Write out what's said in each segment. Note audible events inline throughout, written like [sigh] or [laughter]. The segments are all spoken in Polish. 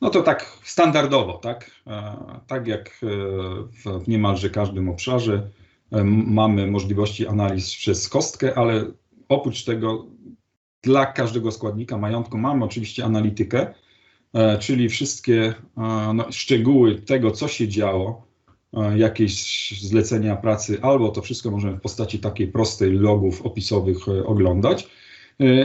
No to tak standardowo, tak? Tak jak w niemalże każdym obszarze mamy możliwości analiz przez kostkę, ale oprócz tego dla każdego składnika majątku mamy oczywiście analitykę, czyli wszystkie no, szczegóły tego, co się działo, jakieś zlecenia pracy, albo to wszystko możemy w postaci takiej prostej logów opisowych oglądać, E,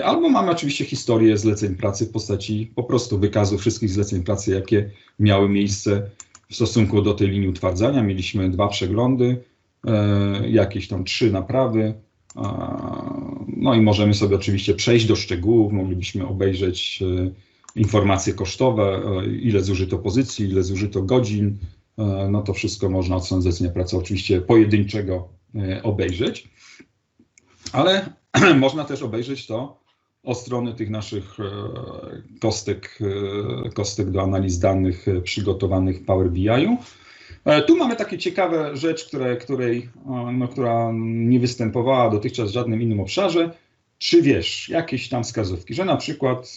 albo mamy oczywiście historię zleceń pracy w postaci po prostu wykazu wszystkich zleceń pracy, jakie miały miejsce w stosunku do tej linii utwardzania. Mieliśmy dwa przeglądy, e, jakieś tam trzy naprawy. No i możemy sobie oczywiście przejść do szczegółów, moglibyśmy obejrzeć e, informacje kosztowe, ile zużyto pozycji, ile zużyto godzin. No to wszystko można od zlecenia pracy oczywiście pojedynczego obejrzeć. Ale [clears throat] można też obejrzeć to o strony tych naszych e, kostek, e, kostek do analiz danych e, przygotowanych w Power BI-u. Tu mamy takie ciekawe rzecz, które, której, no, która nie występowała dotychczas w żadnym innym obszarze. Czy wiesz, jakieś tam wskazówki, że na przykład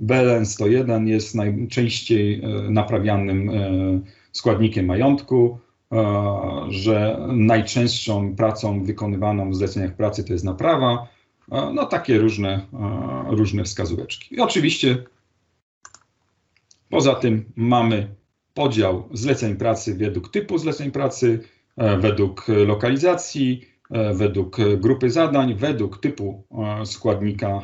BLN 101 jest najczęściej naprawianym składnikiem majątku, że najczęstszą pracą wykonywaną w zleceniach pracy to jest naprawa, no takie różne, różne wskazóweczki. I oczywiście poza tym mamy podział zleceń pracy według typu zleceń pracy, e, według lokalizacji, e, według grupy zadań, według typu e, składnika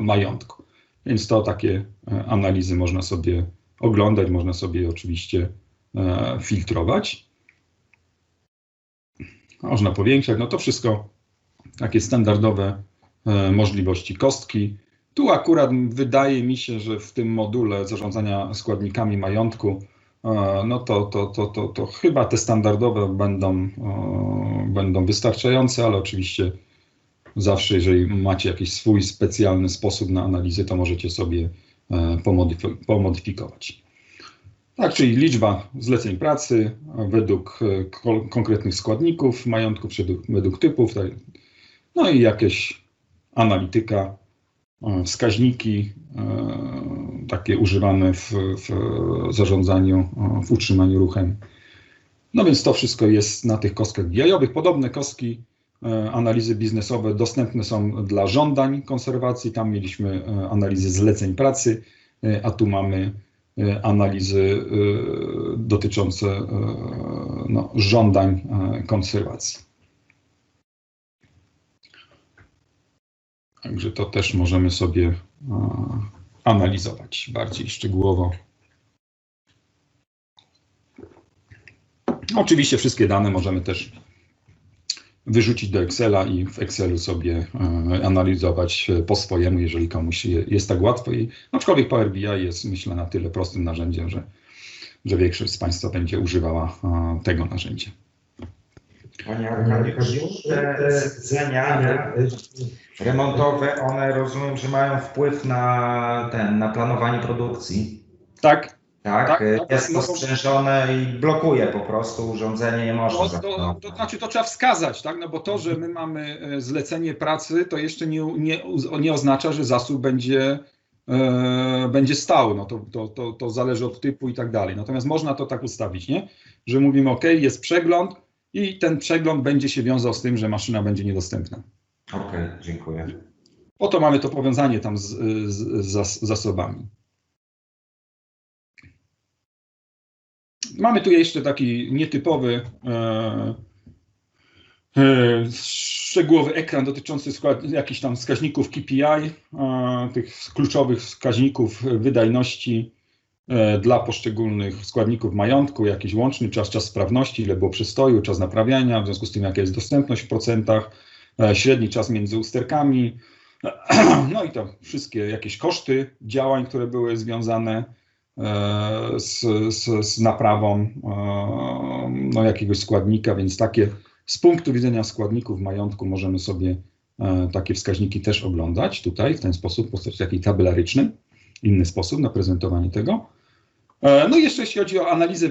majątku. Więc to takie analizy można sobie oglądać, można sobie oczywiście filtrować. Można powiększać, no to wszystko takie standardowe E, możliwości kostki. Tu akurat wydaje mi się, że w tym module zarządzania składnikami majątku, e, no to, to, to, to, to chyba te standardowe będą, e, będą wystarczające, ale oczywiście zawsze, jeżeli macie jakiś swój specjalny sposób na analizę, to możecie sobie pomodyfikować. Tak, czyli liczba zleceń pracy według konkretnych składników majątków, według typów, tak. no i jakieś analityka, e, wskaźniki e, takie używane w, w zarządzaniu, e, w utrzymaniu ruchem. No więc to wszystko jest na tych kostkach BI-owych. Podobne kostki analizy biznesowe dostępne są dla żądań konserwacji. Tam mieliśmy analizy zleceń pracy, a tu mamy analizy dotyczące no, żądań konserwacji. Także to też możemy sobie analizować bardziej szczegółowo. Oczywiście wszystkie dane możemy też wyrzucić do Excela i w Excelu sobie e, analizować po swojemu, jeżeli komuś jest tak łatwo. I aczkolwiek Power BI jest, myślę, na tyle prostym narzędziem, że, że większość z Państwa będzie używała e, tego narzędzia. Panie Arkadiuszu, te zlecenia remontowe, one rozumiem, że mają wpływ na ten, na planowanie produkcji. Tak. Tak, tak no jest to sprzężone i blokuje po prostu urządzenie, nie można. No, to, to, znaczy to trzeba wskazać, tak? No bo to, że my mamy e, zlecenie pracy, to jeszcze nie, nie, nie oznacza, że zasób będzie, e, będzie stał. No to, to, to, to zależy od typu i tak dalej. Natomiast można to tak ustawić, nie? Że mówimy, OK, jest przegląd, i ten przegląd będzie się wiązał z tym, że maszyna będzie niedostępna. Okej, okay, dziękuję. Po to mamy to powiązanie tam z, z, z zasobami. Mamy tu jeszcze taki nietypowy, e, e, szczegółowy ekran dotyczący skład, jakichś tam wskaźników KPI, e, tych kluczowych wskaźników wydajności dla poszczególnych składników majątku, jakiś łączny czas, czas sprawności, ile było przystoju, czas naprawiania, w związku z tym jaka jest dostępność w procentach, średni czas między usterkami, [clears throat] no i to wszystkie jakieś koszty działań, które były związane z, z, z naprawą no, jakiegoś składnika, więc takie z punktu widzenia składników majątku możemy sobie takie wskaźniki też oglądać tutaj w ten sposób, w postaci takiej tabelarycznej inny sposób na prezentowanie tego. E, no i jeszcze jeśli chodzi o analizę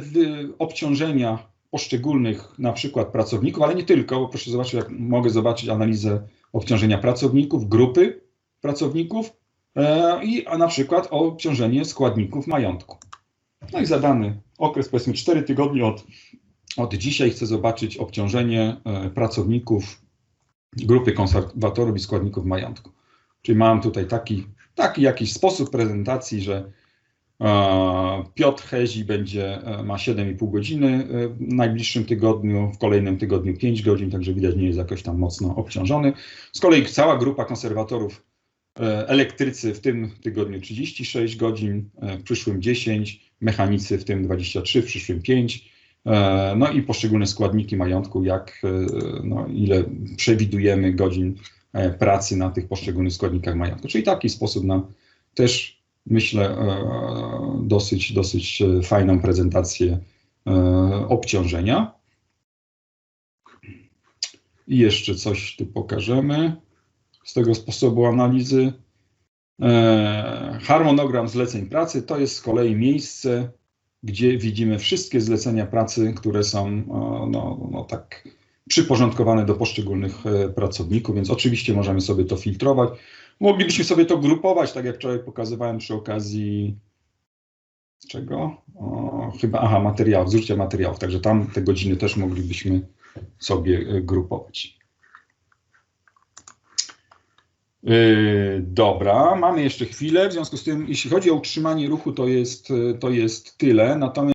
obciążenia poszczególnych na przykład pracowników, ale nie tylko, bo proszę zobaczyć, jak mogę zobaczyć analizę obciążenia pracowników, grupy pracowników e, i a na przykład obciążenie składników majątku. No i zadany okres, powiedzmy 4 tygodnie od, od dzisiaj, chcę zobaczyć obciążenie pracowników grupy konserwatorów i składników majątku. Czyli mam tutaj taki, taki jakiś sposób prezentacji, że Piotr Hezi będzie, e, ma 7,5 godziny e, w najbliższym tygodniu, w kolejnym tygodniu 5 godzin, także widać nie jest jakoś tam mocno obciążony. Z kolei cała grupa konserwatorów e, elektrycy w tym tygodniu 36 godzin, w przyszłym 10, mechanicy w tym 23, w przyszłym 5. No i poszczególne składniki majątku, jak no, ile przewidujemy godzin pracy na tych poszczególnych składnikach majątku. Czyli taki sposób na też myślę, e, dosyć, dosyć e, fajną prezentację e, obciążenia. I jeszcze coś tu pokażemy z tego sposobu analizy. Harmonogram zleceń pracy to jest z kolei miejsce, gdzie widzimy wszystkie zlecenia pracy, które są no, no tak przyporządkowane do poszczególnych pracowników, więc oczywiście możemy sobie to filtrować. Moglibyśmy sobie to grupować, tak jak wczoraj pokazywałem przy okazji czego? O, chyba, aha, materiałów, zużycia materiałów, także tam te godziny też moglibyśmy sobie e, grupować. Yy, dobra, mamy jeszcze chwilę, w związku z tym, jeśli chodzi o utrzymanie ruchu, to jest, to jest tyle, natomiast